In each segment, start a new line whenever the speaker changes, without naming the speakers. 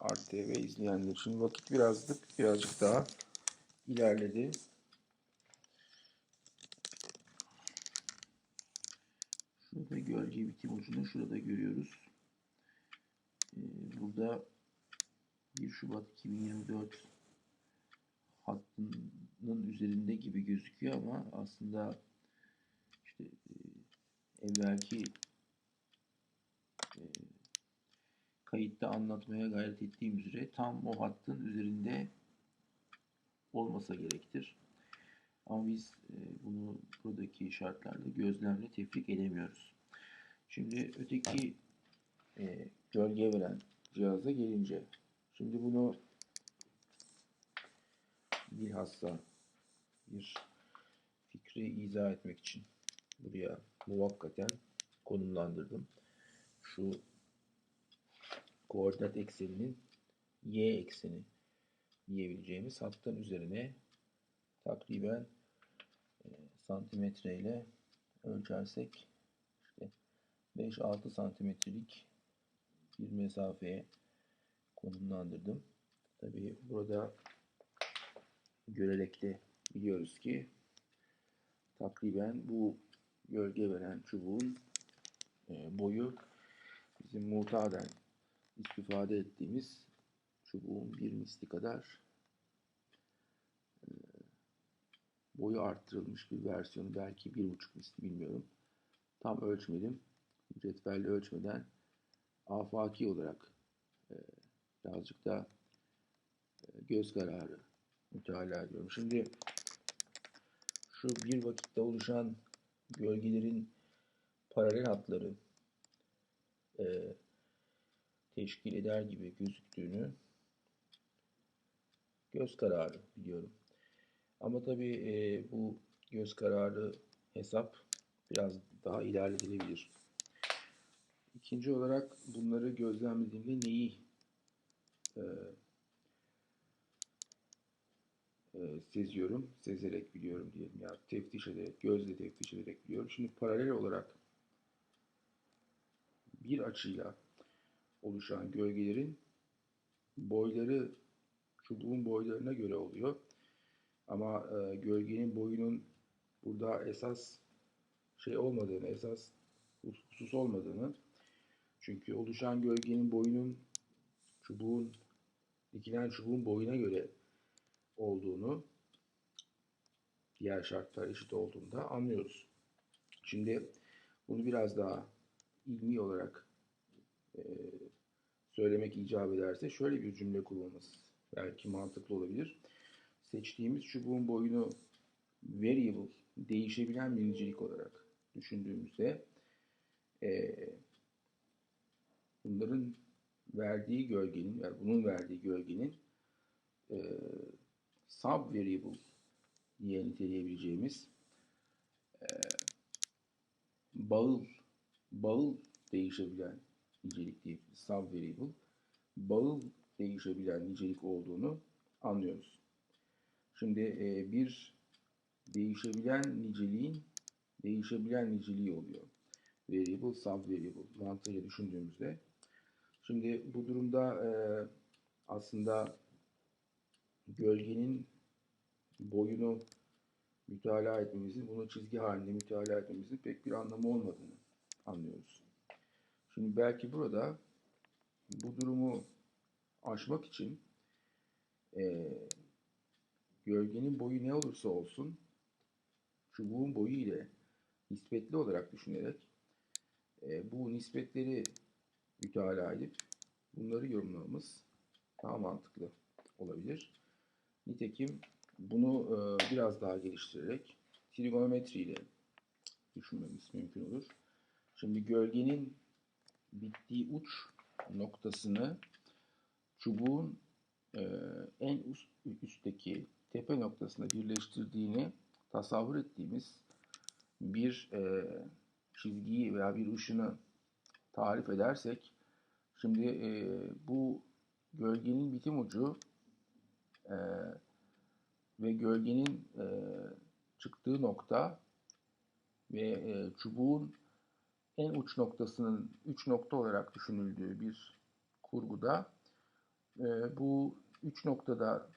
Art TV izleyenler için vakit birazcık birazcık daha ilerledi. Şurada gölge bitim ucunu şurada görüyoruz. Ee, burada 1 Şubat 2024 hattının üzerinde gibi gözüküyor ama aslında işte e, evvelki e, kayıtta anlatmaya gayret ettiğim üzere tam o hattın üzerinde olmasa gerektir. Ama biz e, bunu buradaki şartlarda gözlemle tefrik edemiyoruz. Şimdi öteki e, gölge veren cihaza gelince şimdi bunu bilhassa bir fikri izah etmek için buraya muvakkaten konumlandırdım. Şu koordinat ekseninin y ekseni diyebileceğimiz hattın üzerine takriben e, santimetre ile ölçersek işte 5-6 santimetrelik bir mesafeye konumlandırdım. Tabi burada görerek de biliyoruz ki takriben bu gölge veren çubuğun e, boyu bizim mutaden istifade ettiğimiz çubuğun bir misli kadar e, boyu arttırılmış bir versiyonu belki bir buçuk misli bilmiyorum. Tam ölçmedim. Cetvelle ölçmeden afaki olarak e, birazcık da e, göz kararı müteala ediyorum. Şimdi şu bir vakitte oluşan gölgelerin paralel hatları teşkil eder gibi gözüktüğünü göz kararı biliyorum. Ama tabii e, bu göz kararı hesap biraz daha ilerletilebilir. İkinci olarak bunları gözlemlediğimde neyi e, e, seziyorum, sezerek biliyorum diyelim ya teftiş ederek, gözle teftiş ederek biliyorum. Şimdi paralel olarak bir açıyla oluşan gölgelerin boyları çubuğun boylarına göre oluyor. Ama e, gölgenin boyunun burada esas şey olmadığını, esas husus olmadığını çünkü oluşan gölgenin boyunun çubuğun dikilen çubuğun boyuna göre olduğunu diğer şartlar eşit olduğunda anlıyoruz. Şimdi bunu biraz daha ilmi olarak e, söylemek icap ederse şöyle bir cümle kullanırız. Belki mantıklı olabilir. Seçtiğimiz çubuğun boyunu variable, değişebilen bir nicelik olarak düşündüğümüzde e, bunların verdiği gölgenin, yani bunun verdiği gölgenin e, sub-variable diye niteleyebileceğimiz e, bağıl, bağıl değişebilen nicelik diyebiliriz. Sub-variable. Bağıl değişebilen nicelik olduğunu anlıyoruz. Şimdi e, bir değişebilen niceliğin değişebilen niceliği oluyor. Variable, sub-variable mantığıyla düşündüğümüzde. Şimdi bu durumda e, aslında gölgenin boyunu mütalaa etmemizin, bunu çizgi halinde mütalaa etmemizin pek bir anlamı olmadığını anlıyoruz. Şimdi belki burada bu durumu aşmak için e, gölgenin boyu ne olursa olsun çubuğun boyu ile nispetli olarak düşünerek e, bu nispetleri mütalaa edip bunları yorumlamamız daha mantıklı olabilir. Nitekim bunu e, biraz daha geliştirerek trigonometri ile düşünmemiz mümkün olur. Şimdi gölgenin bittiği uç noktasını çubuğun e, en üst, üstteki tepe noktasına birleştirdiğini tasavvur ettiğimiz bir e, çizgiyi veya bir ışını tarif edersek şimdi e, bu gölgenin bitim ucu e, ve gölgenin e, çıktığı nokta ve e, çubuğun en uç noktasının üç nokta olarak düşünüldüğü bir kurguda e, bu üç noktada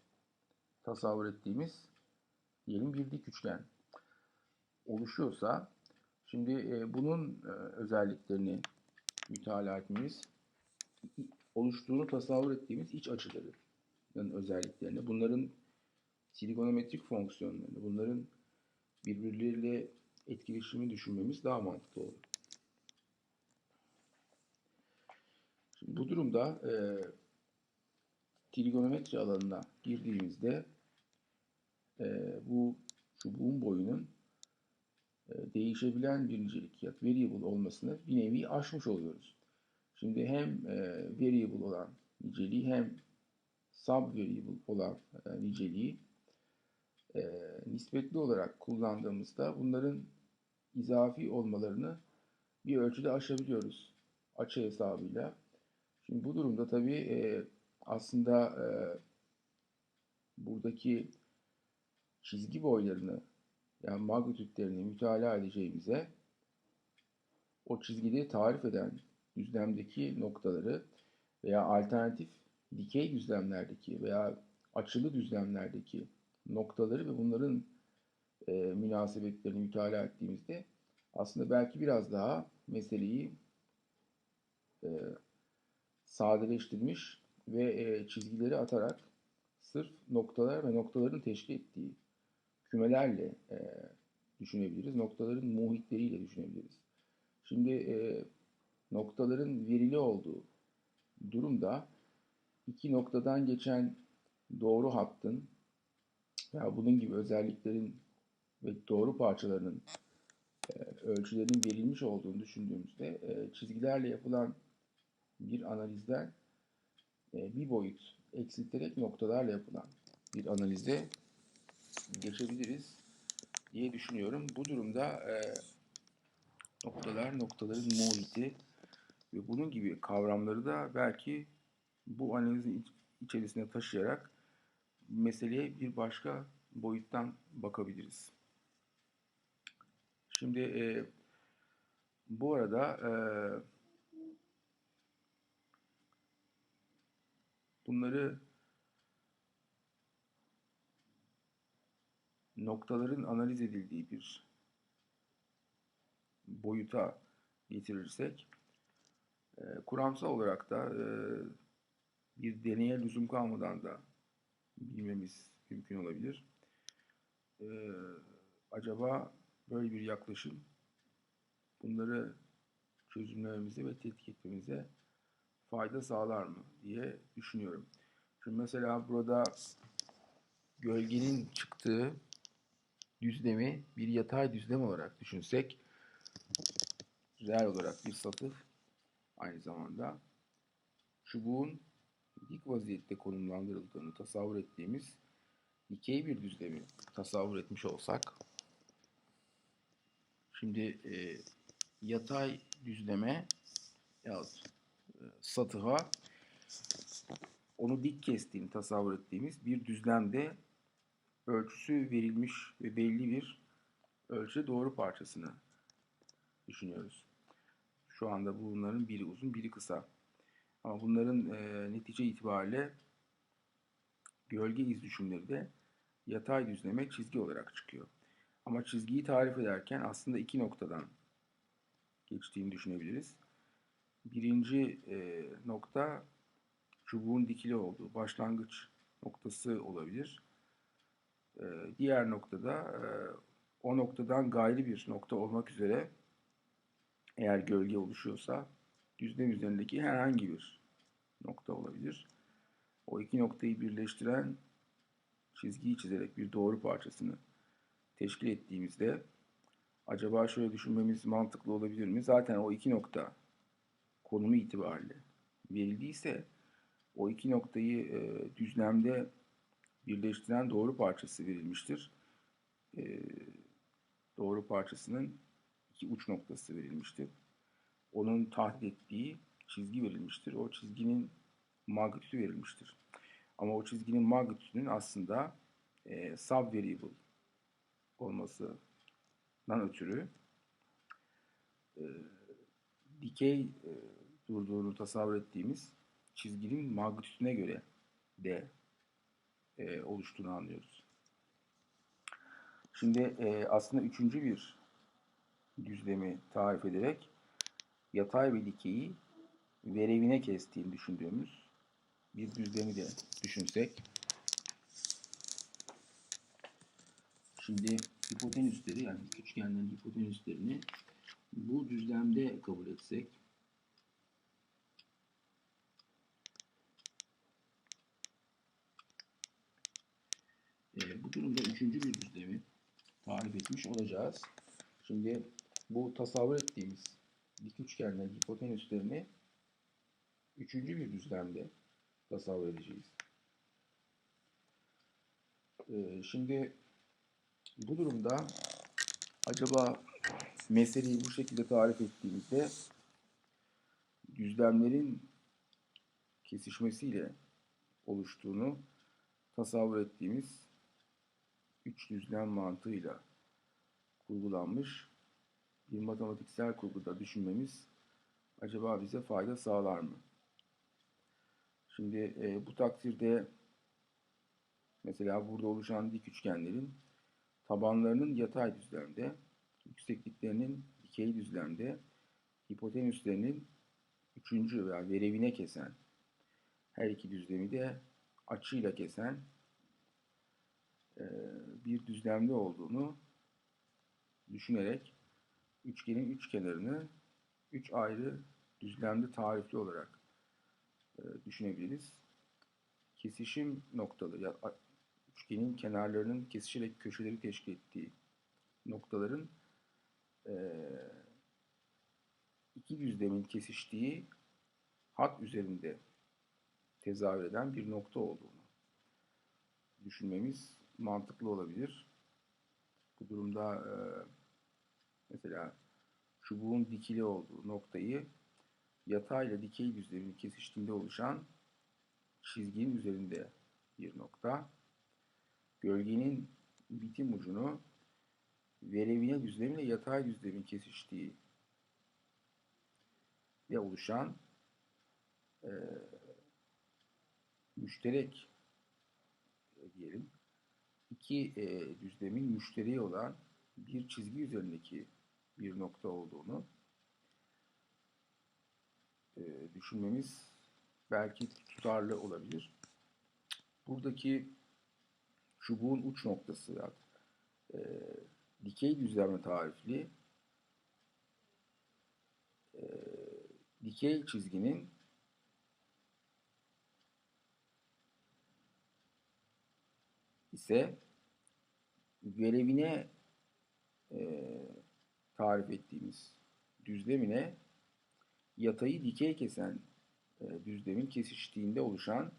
tasavvur ettiğimiz diyelim bir dik üçgen oluşuyorsa şimdi e, bunun e, özelliklerini mütalaa etmemiz oluştuğunu tasavvur ettiğimiz iç açıların özelliklerini, bunların trigonometrik fonksiyonlarını, bunların birbirleriyle etkileşimi düşünmemiz daha mantıklı olur. Bu durumda e, trigonometri alanına girdiğimizde e, bu çubuğun boyunun e, değişebilen bir nicelik ya variable olmasını bir nevi aşmış oluyoruz. Şimdi hem e, variable olan niceliği hem subvariable olan e, niceliği e, nispetli olarak kullandığımızda bunların izafi olmalarını bir ölçüde aşabiliyoruz açı hesabıyla. Şimdi bu durumda tabii e, aslında e, buradaki çizgi boylarını yani magnitütlerini mütalaa edeceğimize o çizgileri tarif eden düzlemdeki noktaları veya alternatif dikey düzlemlerdeki veya açılı düzlemlerdeki noktaları ve bunların e, münasebetlerini mütalaa ettiğimizde aslında belki biraz daha meseleyi e, sadeleştirmiş ve e, çizgileri atarak sırf noktalar ve noktaların teşkil ettiği kümelerle e, düşünebiliriz. Noktaların muhitleriyle düşünebiliriz. Şimdi e, noktaların verili olduğu durumda iki noktadan geçen doğru hattın veya bunun gibi özelliklerin ve doğru parçalarının e, ölçülerinin verilmiş olduğunu düşündüğümüzde e, çizgilerle yapılan bir analizden e, bir boyut eksilterek noktalarla yapılan bir analize geçebiliriz diye düşünüyorum. Bu durumda e, noktalar, noktaların muhiti ve bunun gibi kavramları da belki bu analizin içerisine taşıyarak meseleye bir başka boyuttan bakabiliriz. Şimdi e, bu arada e, bunları noktaların analiz edildiği bir boyuta getirirsek e, kuramsal olarak da e, bir deneye lüzum kalmadan da bilmemiz mümkün olabilir. E, acaba böyle bir yaklaşım bunları çözümlememize ve tetkik etmemize fayda sağlar mı diye düşünüyorum. Şimdi mesela burada gölgenin çıktığı düzlemi bir yatay düzlem olarak düşünsek reel olarak bir satır aynı zamanda çubuğun dik vaziyette konumlandırıldığını tasavvur ettiğimiz dikey bir düzlemi tasavvur etmiş olsak şimdi e, yatay düzleme yahut satıha onu dik kestiğini tasavvur ettiğimiz bir düzlemde ölçüsü verilmiş ve belli bir ölçü doğru parçasını düşünüyoruz. Şu anda bunların biri uzun, biri kısa. Ama bunların e, netice itibariyle gölge iz düşümleri de yatay düzleme çizgi olarak çıkıyor. Ama çizgiyi tarif ederken aslında iki noktadan geçtiğini düşünebiliriz. Birinci e, nokta çubuğun dikili olduğu başlangıç noktası olabilir. E, diğer noktada e, o noktadan gayri bir nokta olmak üzere eğer gölge oluşuyorsa düzlem üzerindeki herhangi bir nokta olabilir. O iki noktayı birleştiren çizgiyi çizerek bir doğru parçasını teşkil ettiğimizde acaba şöyle düşünmemiz mantıklı olabilir mi? Zaten o iki nokta konumu itibariyle verildiyse o iki noktayı e, düzlemde birleştiren doğru parçası verilmiştir. E, doğru parçasının iki uç noktası verilmiştir. Onun tahdit ettiği çizgi verilmiştir. O çizginin magnitüdü verilmiştir. Ama o çizginin magnitüdünün aslında e, subvariable olmasından ötürü e, dikey e, durduğunu tasavvur ettiğimiz çizginin magnitüsüne göre de e, oluştuğunu anlıyoruz. Şimdi e, aslında üçüncü bir düzlemi tarif ederek yatay ve dikeyi verevine kestiğini düşündüğümüz bir düzlemi de düşünsek. Şimdi hipotenüsleri yani üçgenlerin hipotenüslerini bu düzlemde kabul etsek e, bu durumda üçüncü bir düzlemi tarif etmiş olacağız. Şimdi bu tasavvur ettiğimiz dik üçgenlerin hipotenüslerini üçüncü bir düzlemde tasavvur edeceğiz. E, şimdi bu durumda acaba meseleyi bu şekilde tarif ettiğimizde düzlemlerin kesişmesiyle oluştuğunu tasavvur ettiğimiz üç düzlem mantığıyla kurgulanmış bir matematiksel kurguda düşünmemiz acaba bize fayda sağlar mı? Şimdi e, bu takdirde mesela burada oluşan dik üçgenlerin tabanlarının yatay düzlemde, yüksekliklerinin dikey düzlemde, hipotenüslerinin üçüncü veya verevine kesen her iki düzlemi de açıyla kesen bir düzlemde olduğunu düşünerek üçgenin üç kenarını üç ayrı düzlemde tarifli olarak e, düşünebiliriz. Kesişim noktaları, üçgenin kenarlarının kesişerek köşeleri teşkil ettiği noktaların e, iki düzlemin kesiştiği hat üzerinde tezahür eden bir nokta olduğunu düşünmemiz mantıklı olabilir. Bu durumda e, mesela çubuğun dikili olduğu noktayı yatayla dikey düzlemin kesiştiğinde oluşan çizginin üzerinde bir nokta. Gölgenin bitim ucunu verevine düzlemiyle yatay düzlemin kesiştiği ve oluşan e, müşterek e, diyelim iki e, düzlemin müşteriği olan bir çizgi üzerindeki bir nokta olduğunu e, düşünmemiz belki tutarlı olabilir. Buradaki çubuğun uç noktası e, dikey düzlemle tarifli e, dikey çizginin ise görevine e, tarif ettiğimiz düzlemine yatayı dikey kesen e, düzlemin kesiştiğinde oluşan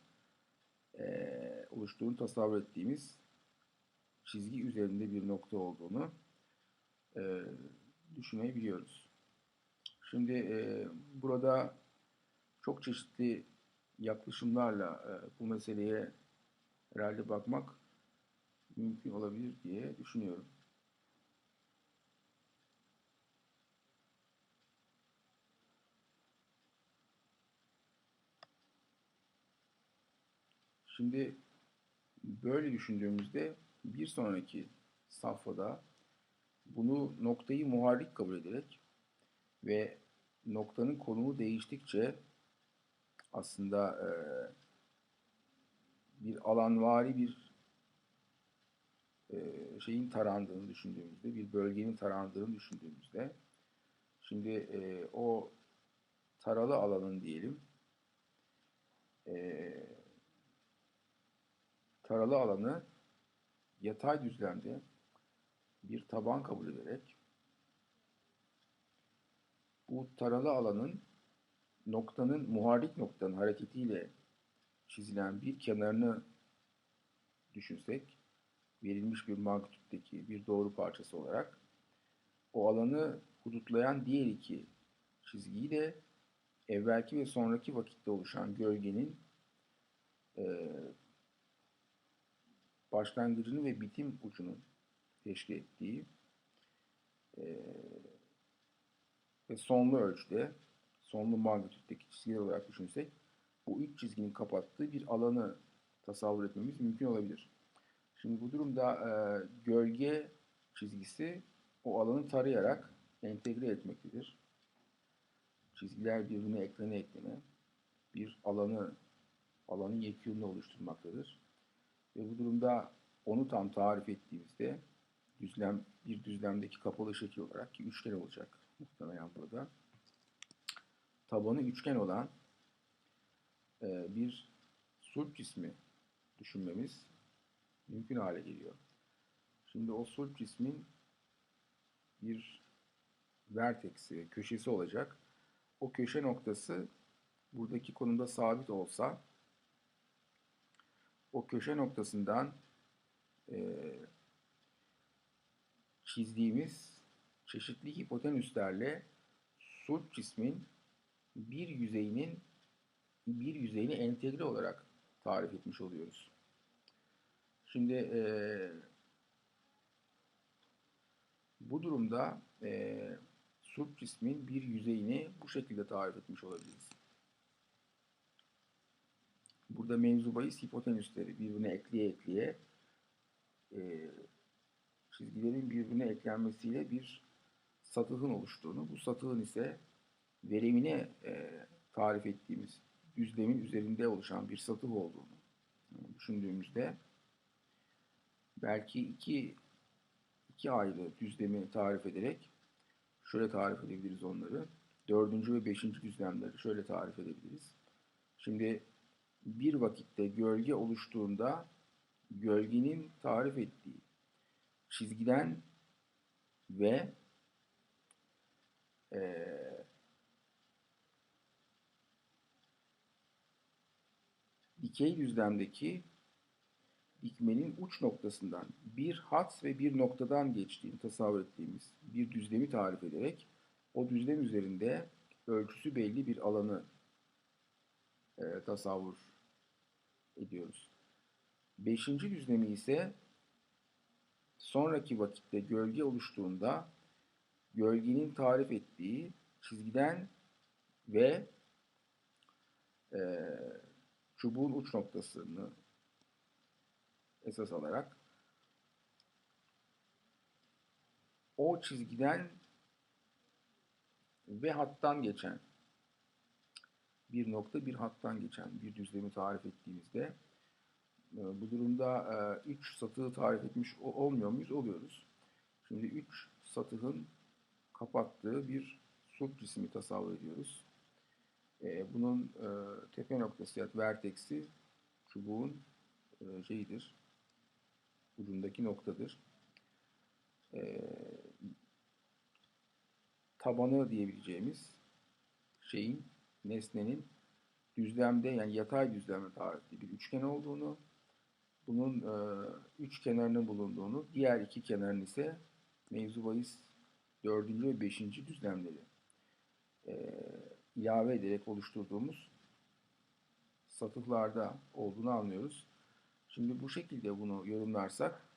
e, oluştuğunu tasavvur ettiğimiz çizgi üzerinde bir nokta olduğunu e, düşünebiliyoruz. Şimdi e, burada çok çeşitli yaklaşımlarla e, bu meseleye herhalde bakmak mümkün olabilir diye düşünüyorum. Şimdi böyle düşündüğümüzde bir sonraki safhada bunu noktayı muharrik kabul ederek ve noktanın konumu değiştikçe aslında e, bir alanvari bir şeyin tarandığını düşündüğümüzde, bir bölgenin tarandığını düşündüğümüzde şimdi e, o taralı alanın diyelim e, taralı alanı yatay düzlemde bir taban kabul ederek bu taralı alanın noktanın muharrik noktanın hareketiyle çizilen bir kenarını düşünsek verilmiş bir magnitütteki bir doğru parçası olarak o alanı hudutlayan diğer iki çizgiyi de evvelki ve sonraki vakitte oluşan gölgenin e, başlangıcını ve bitim ucunu teşkil ettiği e, ve sonlu ölçüde, sonlu magnitütteki çizgiler olarak düşünsek bu üç çizginin kapattığı bir alanı tasavvur etmemiz mümkün olabilir. Şimdi bu durumda e, gölge çizgisi o alanı tarayarak entegre etmektedir. Çizgiler birbirine eklene eklene bir alanı alanın yekününü oluşturmaktadır. Ve bu durumda onu tam tarif ettiğimizde düzlem bir düzlemdeki kapalı şekil olarak ki üçgen olacak muhtemelen burada. Tabanı üçgen olan e, bir sulp cismi düşünmemiz mümkün hale geliyor. Şimdi o sulp cismin bir verteksi, köşesi olacak. O köşe noktası buradaki konumda sabit olsa o köşe noktasından e, çizdiğimiz çeşitli hipotenüslerle sulp cismin bir yüzeyinin bir yüzeyini entegre olarak tarif etmiş oluyoruz. Şimdi e, bu durumda e, sulp cismin bir yüzeyini bu şekilde tarif etmiş olabiliriz. Burada mevzu bahis hipotenüsleri birbirine ekleye ekleye e, çizgilerin birbirine eklenmesiyle bir satıhın oluştuğunu, bu satıhın ise verimine e, tarif ettiğimiz düzlemin üzerinde oluşan bir satıh olduğunu düşündüğümüzde belki iki iki ayrı düzlemi tarif ederek şöyle tarif edebiliriz onları. Dördüncü ve beşinci düzlemleri şöyle tarif edebiliriz. Şimdi bir vakitte gölge oluştuğunda gölgenin tarif ettiği çizgiden ve e, dikey düzlemdeki dikmenin uç noktasından bir hat ve bir noktadan geçtiğini tasavvur ettiğimiz bir düzlemi tarif ederek o düzlem üzerinde ölçüsü belli bir alanı e, tasavvur ediyoruz. Beşinci düzlemi ise sonraki vakitte gölge oluştuğunda gölgenin tarif ettiği çizgiden ve e, çubuğun uç noktasını esas alarak o çizgiden ve hattan geçen bir nokta bir hattan geçen bir düzlemi tarif ettiğimizde e, bu durumda 3 e, satığı tarif etmiş olmuyor muyuz? Oluyoruz. Şimdi 3 satıhın kapattığı bir sulp cismi tasavvur ediyoruz. E, bunun tepe noktası ya verteksi çubuğun şeyidir, ucundaki noktadır. Tabanı diyebileceğimiz şeyin, nesnenin düzlemde yani yatay düzlemde tarifli bir üçgen olduğunu bunun e, üç kenarının bulunduğunu, diğer iki kenarın ise mevzu bahis dördüncü ve beşinci düzlemleri e, ilave ederek oluşturduğumuz satıhlarda olduğunu anlıyoruz. Şimdi bu şekilde bunu yorumlarsak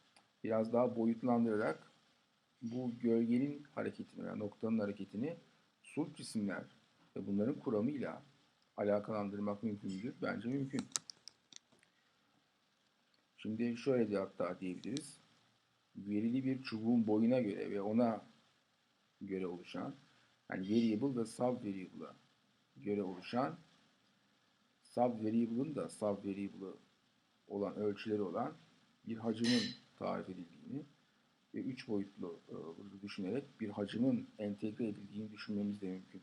biraz daha boyutlandırarak bu gölgenin hareketini veya noktanın hareketini sulp cisimler ve bunların kuramıyla alakalandırmak mümkün müdür? Bence mümkün. Şimdi şöyle de hatta diyebiliriz. Verili bir çubuğun boyuna göre ve ona göre oluşan yani variable ve sub variable'a göre oluşan sub variable'ın da sub variable'ı olan ölçüleri olan bir hacmin tarif edildiğini ve üç boyutlu e, düşünerek bir hacmin entegre edildiğini düşünmemiz de mümkün.